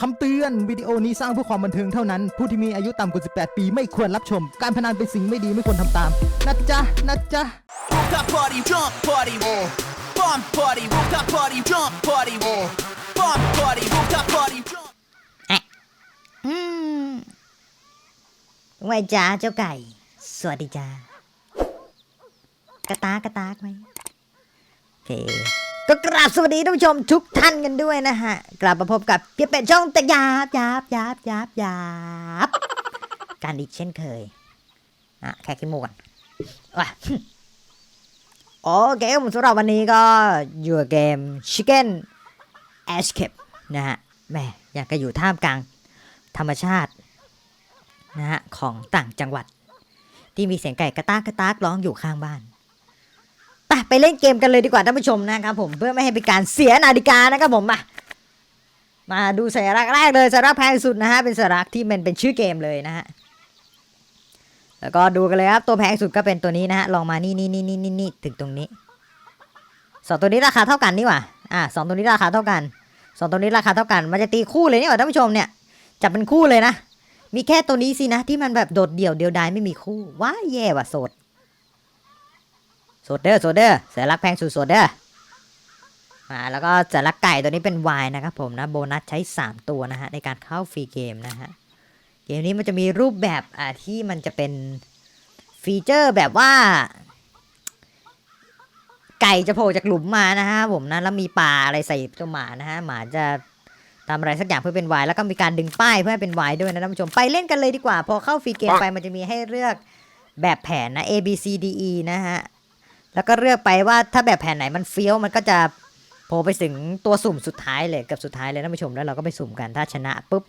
คำเตือนวิดีโอนี้สร้างเพื่อความบันเทิงเท่านั้น ผู้ที่มีอายุต่ำกว่า 18 ปีไม่ควรรับชม การพนันเป็นสิ่งไม่ดีไม่ควรทำตาม นะจ๊ะ นะจ๊ะ Rooftop party, jump party, bomb party, rooftop party, jump party, bomb party, rooftop party, jump. อืมไว้จ้าเจ้าไก่ สวัสดีจ้ากระตากกระตากไหมโอเค ก็กราบสวัสดีท่านผู้ชมทุกท่านกันด้วยนะฮะ กลับมาพบกับเปียเป็ดช่องแต่ยาบยาบยาบยาบยาบการอีกเช่นเคยอะแค่ขี้มูกก่อนว่ะโอเคผมสำหรับวันนี้ก็อยู่เกม Chicken Escape นะฮะแม่อยากจะอยู่ท่ามกลางธรรมชาตินะฮะของต่างจังหวัด ที่มีเสียงไก่กระตากกระตากร้องอยู่ข้างบ้าน ปไปเล่นเกมกันเลยดีกว่าท่านผู้ชมนะครับผมเพื่อไม่ให้เป็นการเสียนาฬิกานะครับผมมามาดูสัญลักษณ์แรกเลยสัญลักษณ์แพงสุดนะฮะเป็นสัญลักษณ์ที่มันเป็นชื่อเกมเลยนะฮะแล้วก็ดูกันเลยครับตัวแพงสุดก็เป็นตัวนี้นะฮะลองมานี่นี่นี่นี่นี่นี่ถึงตรงนี้สองตัวนี้ราคาเท่ากันนี่หว่าอ่าสองตัวนี้ราคาเท่ากันสองตัวนี้ราคาเท่ากันมันจะตีคู่เลยนี่หว่าท่านผู้ชมเนี่ยจับเป็นคู่เลยนะ มีแค่ตัวนี้สินะที่มันแบบโดดเดี่ยวเดียวดายไม่มีคู่ว้าแย่ว่ะโสด สดเด้อโสดเด้อสัญลักษณ์แพงสุดโสดเด้ออ่าแล้วก็สัญลักษณ์ไก่ตัวนี้เป็น Y นะครับผมนะโบนัสใช้ 3 ตัวนะฮะในการเข้าฟรีเกมนะฮะเกมนี้มันจะมีรูปแบบอ่าที่มันจะเป็นฟีเจอร์แบบว่า ไก่จะโผล่จากหลุมมานะฮะผมนะแล้วมีปลาอะไรใส่ตัวหมานะฮะหมาจะทำอะไรสักอย่างเพื่อเป็นวายแล้วก็มีการดึงป้ายเพื่อให้เป็นวายด้วยนะท่านผู้ชมไปเล่นกันเลยดีกว่า พอเข้าฟรีเกมไปมันจะมีให้เลือกแบบแผนนะ A B C D E นะฮะ แล้วก็เลือกไปว่าถ้าแบบแผนไหนมันเฟี้ยวมันก็จะโผล่ไปถึงตัวสุ่มสุดท้ายเลยกับสุดท้ายเลยท่านผู้ชมแล้วเราก็ไปสุ่มกันถ้าชนะปุ๊บ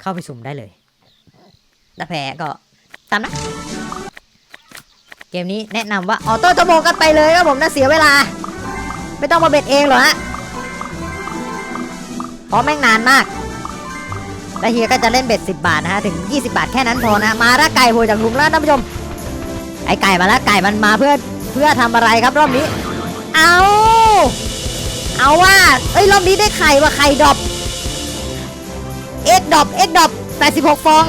เข้าไปสุ่มได้เลยถ้าแพ้ก็ตามนะเกมนี้แนะนำว่าออโต้ทโบกันไปเลยครับผมนะเสียเวลา ไม่ต้องมาเบ็ดเองหรอกฮะเพราะแม่งนานมากแล้วเฮียก็จะเล่นเบ็ด 10 บาทนะฮะถึง 20 บาทแค่นั้นพอนะมาละไก่โผล่จากหลุมแล้วท่านผู้ชมไอไก่มาล้วไก่มันมาเพื่อ เพื่อทำอะไรครับรอบนี้ เอาเอาว่าเอ้ยรอบนี้ได้ไข่ว่ะไข่ดอปเอ็กดอปเอ็กดรอป86ฟอง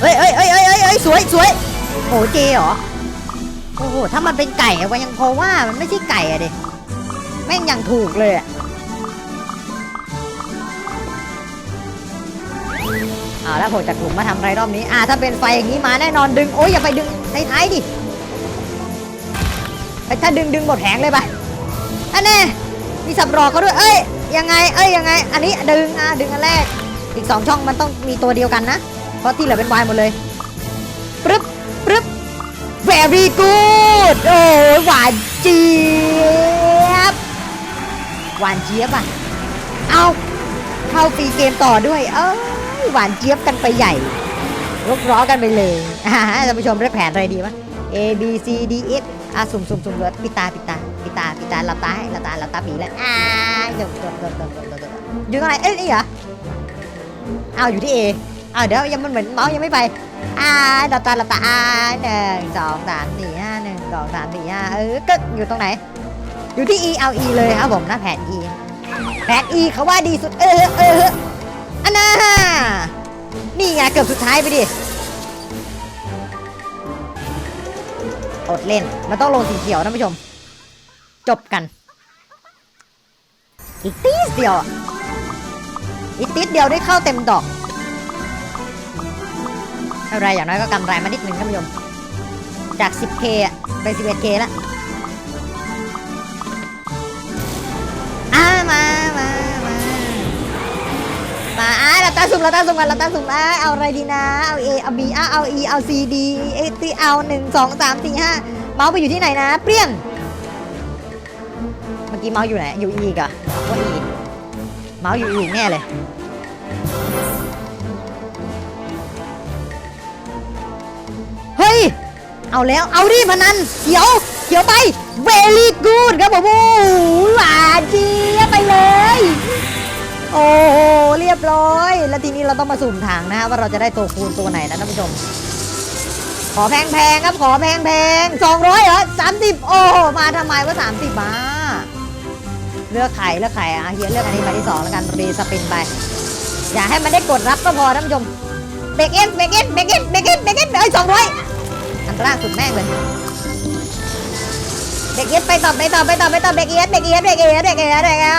เอ้ยเอ้ยเอ้ยเอ้ยเอ้ยเอ้ยสวยสวยโอ้เจเหรอโอ้โหถ้ามันเป็นไก่อะก็ยังพอว่ามันไม่ใช่ไก่อะเด็แม่งยังถูกเลยอะาแล้วผมจากกลุ่มมาทำอะไรรอบนี้อ่าถ้าเป็นไฟอย่างนี้มาแน่นอนดึงโอ้ยอย่าไปดึงในท้ายดิไอ้ถ้าดึงดึงหมดแผงเลยปะอันแน่มีสับรอเขาด้วย เอ้ยยังไง เอ้ยยังไง อันนี้ดึงอ่าดึงอันแรก อีกสองช่องมันต้องมีตัวเดียวกันนะ เพราะที่เหลือเป็นวายหมดเลยปึ๊บปึ๊บ very good โอ้ยหวานเจี๊ยบหวานเจี๊ยบอะ เอาเข้าฟรีเกมต่อด้วย เอ้ย หวานเจี๊ยบกันไปใหญ่ยกล้อกันไปเลยอ่าท่านผู้ชมได้แผนอะไรดีวะ A B C D F อะสุ่มสุ่มสุ่มเลยปิดตาปิดตาปิดตาปิดตาหลับตาให้หลับตาหลับตาปีแล้วอ่าเดี๋ยวเดี๋ยวเดี๋ยวเดี๋ยวเดี๋ยวเดี๋ยวอยู่ตรงไหนเอ้ยนี่เหรอเอาอยู่ที่ A เอาเดี๋ยวยังมันเหมือนเมาส์ยังไม่ไปอ่าหลับตาหลับตาอ่าหนึ่งสองสามสี่ห้าหนึ่งสองสามสี่ห้าเออก็อยู่ตรงไหน อยู่ที่ E เอา E เลยครับผมนะแผน E แผน E เขาว่าดีสุดเออเออ อันน่านี่ไงเกือบสุดท้ายไปดิอดเล่น มันต้องลงสีเขียวท่านผู้ชม จบกัน อีกตีดเดียว อีกติดเดียวได้เข้าเต็มดอกไม่เป็นไรอย่างน้อยก็กำไรมานิดหนึงท่านผู้ชม จาก 10k ไป 11k แล้ว มาอ่าเราตั้งสุ่มเราตั้งสุ่มกันเราตั้งสุ่มอ่าเอาอะไรดีนะ เอา A เอา B อ่าเอา E เอา C D เอตีเอาหนึ่งสองสามสี่ห้าเมาส์ไปอยู่ที่ไหนนะ เปรี้ยง เมื่อกี้เมาส์อยู่ไหน อยู่ E อีกอะว่า E เมาส์อยู่ E อีกแน่เลยเฮ้ย เอาแล้วเอาดิพนันเขียวเขียวไป very good ครับผมโอ้โหหวานเจี๊ยบไปเลย โอ้โหเรียบร้อย แล้วทีนี้เราต้องมาสุ่มถังนะฮะว่าเราจะได้ตัวคูณตัวไหนนะท่านผู้ชม ขอแพงๆครับขอแพงๆสองร้อยเหรอสามสิบโอ้มาทำไมว่าสามสิบมาเลือกไข่เลือกไข่อะเฮียเลือกอันนี้ใบที่สองแล้วกันรีสปินไป อย่าให้มันได้กดรับก็พอท่านผู้ชมเบรกเอ็นเบรกเอ็นเบรกเอ็นเบรกเอ็นเบรกเอ็นเอ้ยสองร้อยอันตรายสุดแม่งเลยเบรกเอ็นไปต่อไปต่อไปต่อไปต่อเบรกเอ็นเบรกเอ็นเบรกเอ็นเบรกเอ็นเบรกเอ็น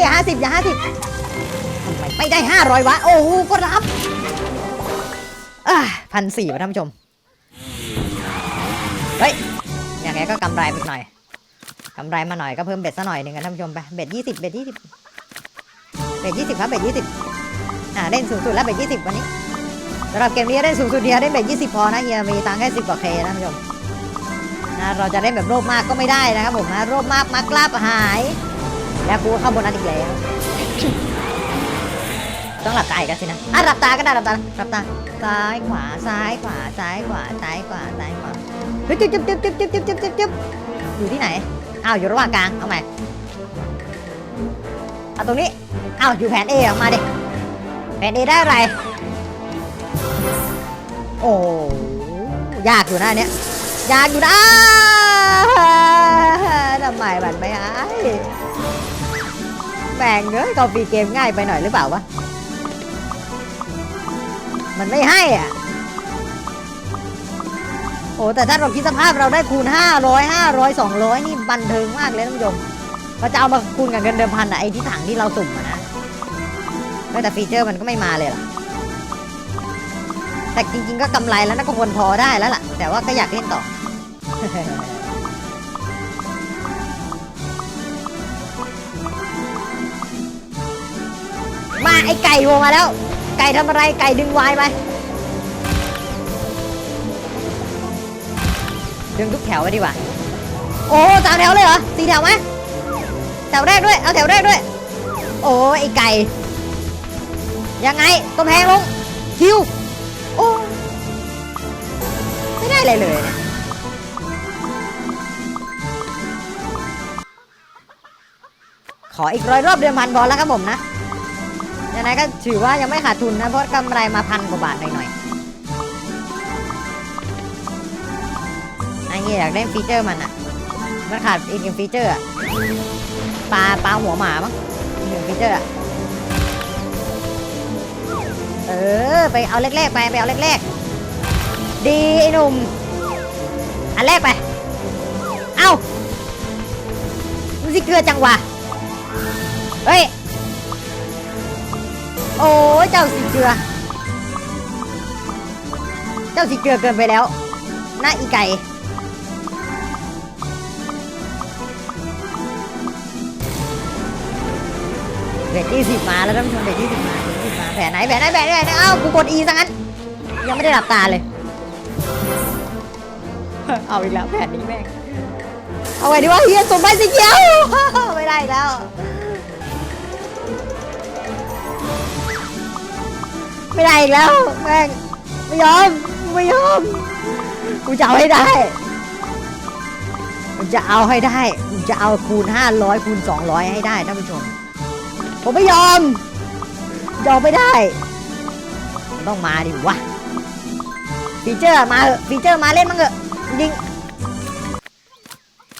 อย่าห้าสิบอย่าห้าสิบ ไม่ได้ห้าร้อยวะ โอ้โหก็รับพันสี่ท่านผู้ชม เฮ้ยยังไงก็กำไรไปหน่อยกำไรมาหน่อยก็เพิ่มเบ็ดซะหน่อยหนึ่งกันท่านผู้ชมไป เบ็ดยี่สิบเบ็ดยี่สิบเบ็ดยี่สิบครับ เบ็ดยี่สิบอ่าเล่นสูงสุดแล้วเบ็ดยี่สิบวันนี้สำหรับเกมนี้เล่นสูงสุดเดียเล่นเบ็ดยี่สิบพอนะเฮียมีตังค์แค่สิบกว่าเคนะท่านผู้ชมนะเราจะเล่นแบบโลภมากก็ไม่ได้นะครับผมนะโลภมากมักลาบหาย แล้วกูเข้าโบนัสอีกแล้ว ต้องหลับตาอีกแล้วสินะอะหลับตาก็ได้หลับตาหลับตาซ้ายขวาซ้ายขวาซ้ายขวาซ้ายขวาซ้ายขวาเฮ้ยจุ๊บจุ๊บจุ๊บจุ๊บจุ๊บจุ๊บจุ๊บจุ๊บจุ๊บอยู่ที่ไหนอ้าวอยู่ระหว่างกลางเอาใหม่เอาตรงนี้อ้าวอยู่แผนเอออกมาดิแผนเอได้อะไร โอ้ยากอยู่นะเนี้ยยากอยู่นะทำไมมันไม่ให้แบ่งเอ้ยกาฟีเกมง่ายไปหน่อยหรือเปล่าวะ มันไม่ให้อะ โอ้แต่ถ้าเราคิดสภาพเราได้คูณ 500 500 200 นี่บันเทิงมากเลยท่านผู้ชมเราจะเอามาคูณกับเงินเดิมพันอะไอ้ที่ถังที่เราสุ่มอะนะเออแต่ฟีเจอร์มันก็ไม่มาเลยล่ะ แต่จริงๆก็กำไรแล้วนะก็ควรพอได้แล้วล่ะ แต่ว่าก็อยากเล่นต่อมาไอไก่โวมาแล้ว ไก่ทำอะไรไก่ดึงวายไปดึงทุกแถวไปดีกว่าโอ้สามแถวเลยเหรอสี่แถวไหมแถวแรกด้วยเอาแถวแรกด้วย โอ้ไอไก่ยังไงตัวแพงลงคิวโอ้ไม่ได้อะไรเลยเนี่ยขออีกร้อยรอบเดือนพันพอแล้วครับผมนะ ยังไงก็ถือว่ายังไม่ขาดทุนนะเพราะกำไรมาพันกว่าบาทหน่อยๆไอ้เหี้ยอยากเล่นฟีเจอร์มันอะมันขาดอีกหนึ่งฟีเจอร์อะปลาปลาหัวหมามั้งอีกหนึ่งฟีเจอร์อะเออไปเอาแรกๆไปไปเอาแรกๆดีไอ้หนุ่มอันแรกไป เอ้ามันสิเกลือจังวะเฮ้ย โอ้ยเจ้าสีเกลือ เจ้าสีเกลือเกินไปแล้วหน้าอีไก่เบรกที่สิบมาแล้วท่านผู้ชมเบรกที่สิบมาเบรกที่สิบมาแผลไหนแผลไหนแผลไหนเอ้ากูกด E ซะงั้น ยังไม่ได้หลับตาเลย เอาอีกแล้วแผนนี้แม่ง เอาไว้ดีว่าเฮียสมใบสีเขียวไม่ได้แล้ว ไม่ได้อีกแล้วแม่งไม่ยอมไม่ยอมกูจะเอาให้ได้กูจะเอาให้ได้กูจะเอาคูณ500คูณ200 ให้ได้ท่านผู้ชม ผมไม่ยอมยอมไม่ได้ต้องมาดิวะฟีเจอร์มาเหอะฟีเจอร์มาเล่นมั้งเหอะยิง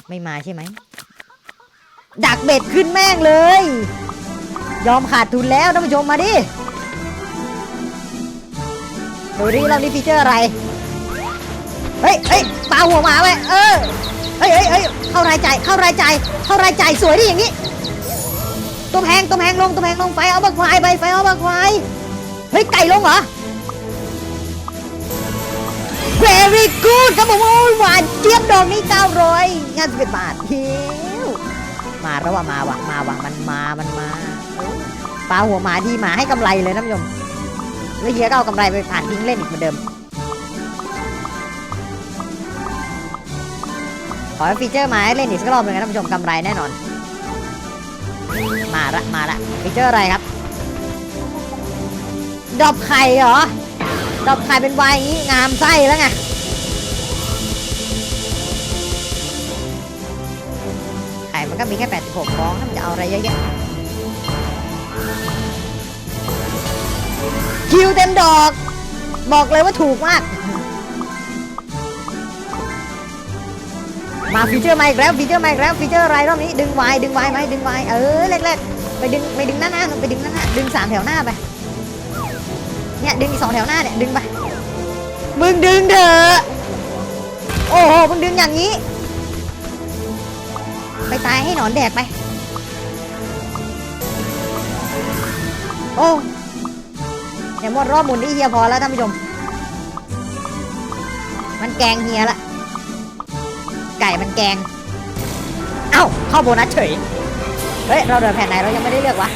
ไม่มาใช่ไหมดักเบ็ดขึ้นแม่งเลย ยอมขาดทุนแล้วท่านผู้ชมมาดิ ดูดิเรานี่ฟีเจอร์อะไร เฮ้ยเฮ้ยปาหัวหมาไว้เออ เฮ้ยเฮ้ยเฮ้ยเข้ารายจ่ายเข้ารายจ่ายเข้ารายจ่ายสวยดิอย่างนี้ ตัวแพงตัวแพงลงตัวแพงลงไฟเอาบักควายไปไฟเอาบักควาย เฮ้ยไก่ลงเหรอ very good ครับผมหวานเจี๊ยบดอกนี้951บาทเฮียวมาแล้วว่ะมาว่ะมาว่ะมันมา มันมาปลาหัวหมาดีหมาให้กำไรเลยนะผู้ชม แล้วเฮียก็เอากำไรไปผ่านทิ้งเล่นอีกเหมือนเดิม ขอให้ฟีเจอร์มาให้เล่นอีกสักรอบหนึ่งนะท่านผู้ชมกำไรแน่นอน มาละมาละฟีเจอร์อะไรครับ ดอบไข่เหรอ ดอบไข่เป็นวายงี้งามไส้แล้วไงไข่มันก็มีแค่86ฟองถ้ามันจะเอาอะไรเยอะแยะ คิวเต็มดอก บอกเลยว่าถูกมาก มาฟีเจอร์มาอีกแล้วฟีเจอร์มาอีกแล้วฟีเจอร์อะไรรอบนี้ดึงไวดึงไวไหมดึงไวเออเล็กๆไปดึงไปดึงหน้าหน้าไปดึงหน้าหน้าดึงสามแถวหน้าไปเนี่ยดึงอีกสองแถวหน้าเนี่ยดึงไปมึงดึงเถอะโอ้โหมึงดึงอย่างนี้ ไปตายให้หนอนแดกไป โอ้ หมดรอบหมุนนี่เฮียพอแล้วท่านผู้ชม มันแกงเฮียละ ไก่มันแกง เอ้าเข้าโบนัสเฉย เฮ้ย เราเดือแผ่นไหนเรายังไม่ได้เลือกวะ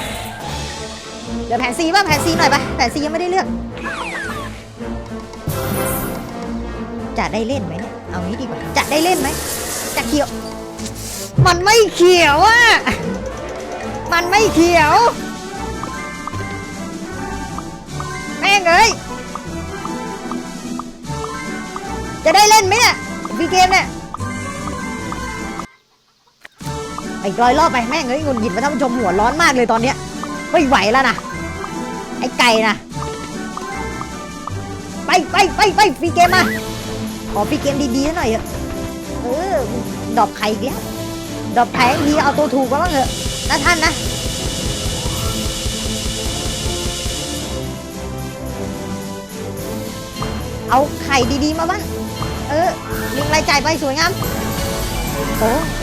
เดือแผ่นซีป่ะแผ่นซีหน่อยปะแผ่นซียังไม่ได้เลือก จะได้เล่นไหมเนี่ย เอางี้ดีกว่า จะได้เล่นไหม จะเขียว มันไม่เขียวอะมันไม่เขียว ม่งเอ้ย จะได้เล่นไหมเนี่ยวีเกมเนี่ยไอีกร้อยรอบไปแม่งเอ้ยงุนหงิดมาท่านผู้ชมหัวร้อนมากเลยตอนเนี้ยไม่ไหวแล้วนะไอ้ไก่นะไปไปไปไปฟรีเกมมาขอฟรีเกมดีๆหน่อยเถอะเออดอบไข่อีกแล้วดอบไข่ดีเอาตัวถูกมาบ้างเถอะนะท่านนะ เอาไข่ดีๆมาบ้าง เออลิงรายจ่ายไปสวยงาม โอเค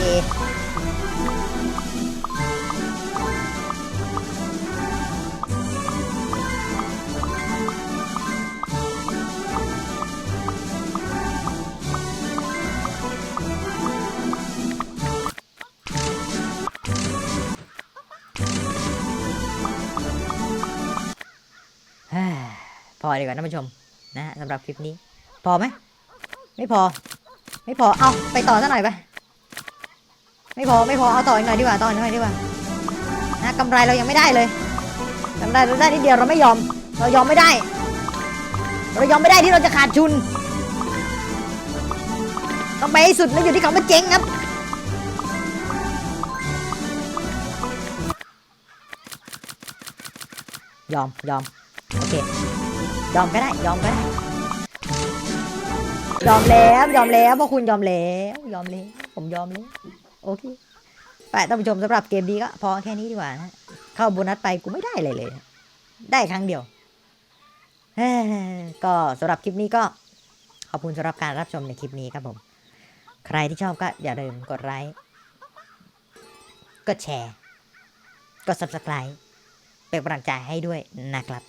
เฮ้ยพอดีกว่าท่านผู้ชม นะฮะสำหรับคลิปนี้ พอไหมไม่พอ ไม่พอเอาไปต่อซะหน่อยไปไม่พอไม่พอเอาต่ออีกหน่อยดีกว่าต่ออีกหน่อยดีกว่านะกำไรเรายังไม่ได้เลยกำไรเราได้นิดเดียวเราไม่ยอม เรายอมไม่ได้ เรายอมไม่ได้ที่เราจะขาดทุนต้องไปให้สุดแล้วอยู่ที่เขามาเจ๊งครับยอมยอมโอเค ยอมก็ได้ ยอมก็ได้ ยอมแล้วยอมแล้วพวกคุณยอมแล้ว ยอมแล้วผมยอมแล้วโอเคไปท่านผู้ชมสำหรับเกมนี้ก็พอแค่นี้ดีกว่านะเข้าโบนัสไปกูไม่ได้เลยเลย ได้ครั้งเดียวก็สำหรับคลิปนี้ก็ ขอบคุณสำหรับการรับชมในคลิปนี้ครับผม ใครที่ชอบก็อย่าลืมกดไลค์กดแชร์ กด subscribe เป็นกำลังใจให้ด้วยนะครับ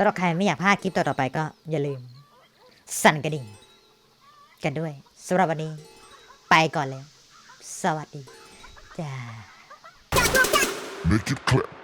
สำหรับใครไม่อยากพลาดคลิปต่อๆไปก็อย่าลืม สั่นกระดิ่ง กันด้วยสำหรับวันนี้ ไปก่อนแล้ว สวัสดีจ้า Make it clap.